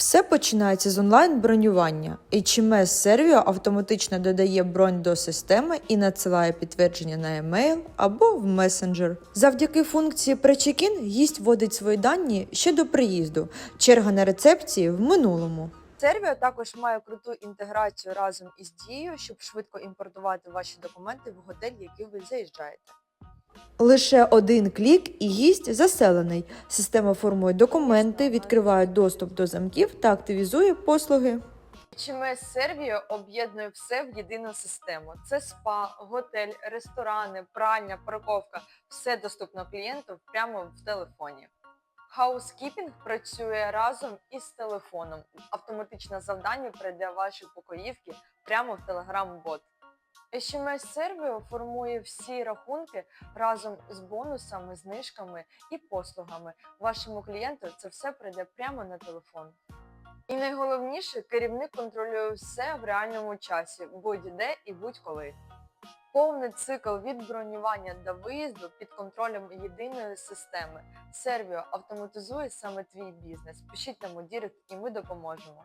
Все починається з онлайн-бронювання. HMS Servio автоматично додає бронь до системи і надсилає підтвердження на емейл або в месенджер. Завдяки функції Pre-Check-in гість вводить свої дані ще до приїзду. Черга на рецепції в минулому. Сервіо також має круту інтеграцію разом із дією, щоб швидко імпортувати ваші документи в готель, в який ви заїжджаєте. Лише один клік і гість заселений. Система формує документи, відкриває доступ до замків та активізує послуги. HMS Servio об'єднує все в єдину систему. Це спа, готель, ресторани, пральня, парковка. Все доступно клієнту прямо в телефоні. Housekeeping працює разом із телефоном. Автоматичне завдання прийде ваші покоївки прямо в Telegram-бот. HMS Servio формує всі рахунки разом з бонусами, знижками і послугами. Вашому клієнту це все прийде прямо на телефон. І найголовніше, керівник контролює все в реальному часі, будь-де і будь-коли. Повний цикл від бронювання до виїзду під контролем єдиної системи. Сервіо автоматизує саме твій бізнес. Пишіть нам у Дірект і ми допоможемо.